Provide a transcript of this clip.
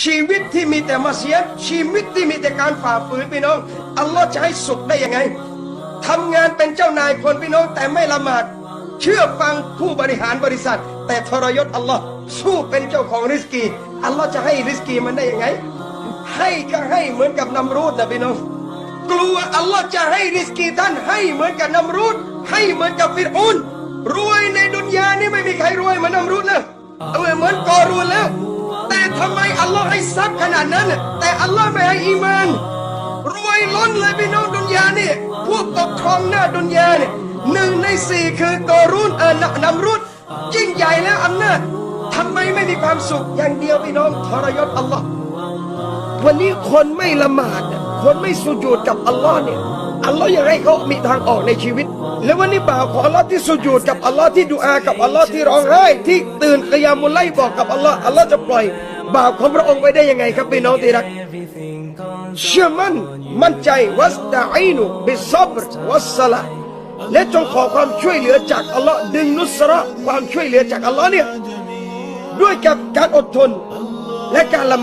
ชีวิตที่มีแต่มาเสียชีวิตที่มีแต่การฝ่าฝืนพี่น้อง อัลลอฮ์จะให้สุขได้ยังไงทำงานเป็นเจ้านายคนพี่น้องแต่ไม่ละหมาด เชื่อฟังผู้บริหารบริษัท แต่ทรยศอัลลอฮ์สู้เป็นเจ้าของริสกี อัลลอฮ์จะให้ริสกีมันได้ยังไง ให้ก็ให้เหมือนกับนำรูดนะพี่น้อง กลัวอัลลอฮ์จะให้ริสกีท่านให้เหมือนกับนำรูดให้เหมือนกับฟิรอุนรวยในดุนยานี่ไม่มีใครรวยเหมือนนำรูดแล้วเอาเหมือนกอรูนแล้ว ทำไมอัลลอฮ์ให้ทรัพย์ขนาดนั้น แต่อัลลอฮ์ไม่ให้อีมาน รวยล้นเลยพี่น้องดุนยานี่พวกปกครองหน้าดุนยาเนี่ยหนึ่งในสี่คือกอรูนเออนนำรุดยิ่งใหญ่แล้วอำนาจทำไมไม่มีความสุขอย่างเดียวพี่น้องทรยศอัลลอฮ์วันนี้คนไม่ละหมาดคนไม่สุญูดกับอัลลอฮ์เนี่ย อัลลอฮ์อยากให้เขามีทางออกในชีวิต แล้ววันนี้บ่าวของอัลลอฮ์ที่สุญูดกับอัลลอฮ์ที่ดุอากับอัลลอฮ์ที่ร้องไห้ที่ตื่นกยามุลไลบอกกับอัลลอฮ์อัลลอฮ์จะปล่อยบ่าวของพระองค์ไว้ได้ยังไงครับพี่น้องที่รักเชื่อมั่นมั่นใจวัสตาอินุบิซอบรวัสสละและจงขอความช่วยเหลือจากอัลลอฮ์ดึงนุสระความช่วยเหลือจากอัลลอฮ์เนี่ยด้วยกับการอดทนและการละ